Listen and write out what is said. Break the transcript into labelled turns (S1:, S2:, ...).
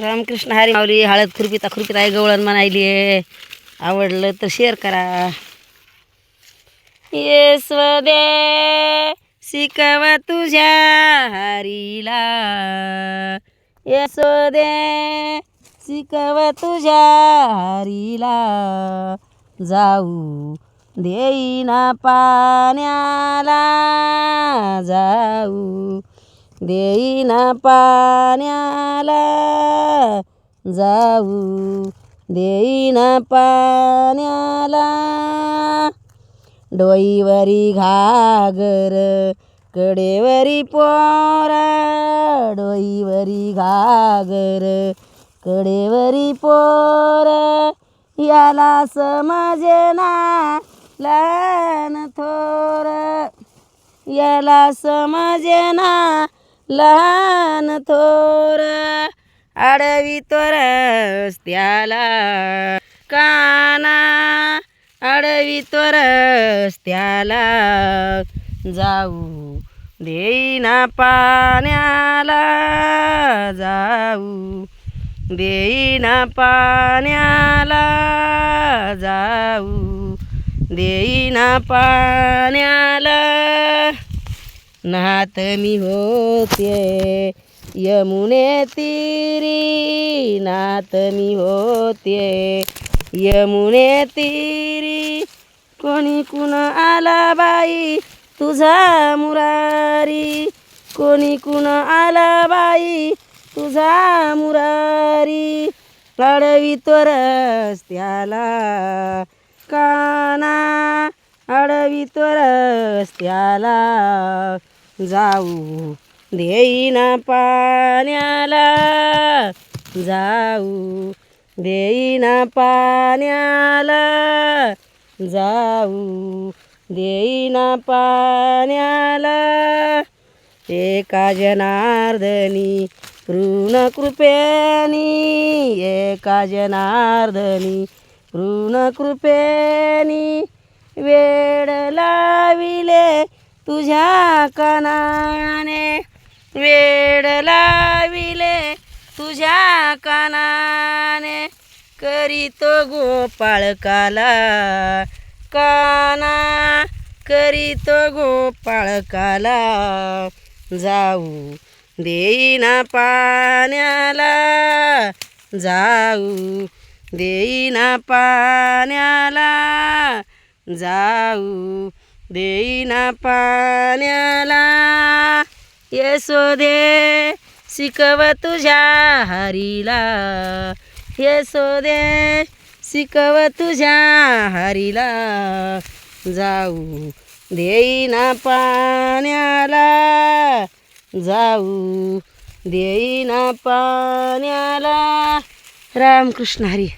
S1: रामकृष्ण हरी माऊली हळद खुरपिता खुरपीत आहे गवळण म्हणायली आहे. आवडलं तर शेअर करा. ये स्वदे शिकव तुझ्या हरीला. ये स्वदे शिकव तुझ्या हरीला. जाऊ देईना पाण्याला जाऊ देईना पाण्याला जाऊ. देईना पाण्याला डोईवरी घागर कडेवरी पोरा. डोईवरी घागर कडेवरी पोर. याला समजेना लहान थोर. याला समजेना लहान थोर आडवी तोरस त्याला काना आडवी तोरस त्याला जाऊ देईना पाण्याला जाऊ देईना पाण्याला जाऊ देईना पाण्याला. नात मी होते. यमुने तिरी नात मी होते. यमुने तिरी कोणी कुण आला बाई? तुझा मुरारी. कोणी कुण आला बाई? तुझा मुरारी. अडवी तोरस त्याला काना. अडवी तोरस त्याला जाऊ देईना पाण्याला. जाऊ देईना पाण्याला. जाऊ देईना पाण्याला. एका जनार्दनी ऋणकृपेनी एका जनार्दनी ऋणकृपेनी वेड लाविले तुझ्या कानाने वेड लाविले तुझ्या कानाने करीतो गोपाळकाला काना करीतो गोपाळकाला जाऊ देईना पाण्याला जाऊ देईना पाण्याला जाऊ देईना पाण्याला. यशोदे शिकव तुझ्या हरीला. यशोदे शिकव तुझ्या हरीला. जाऊ देईना पाण्याला. जाऊ देईना पाण्याला. रामकृष्ण हरी.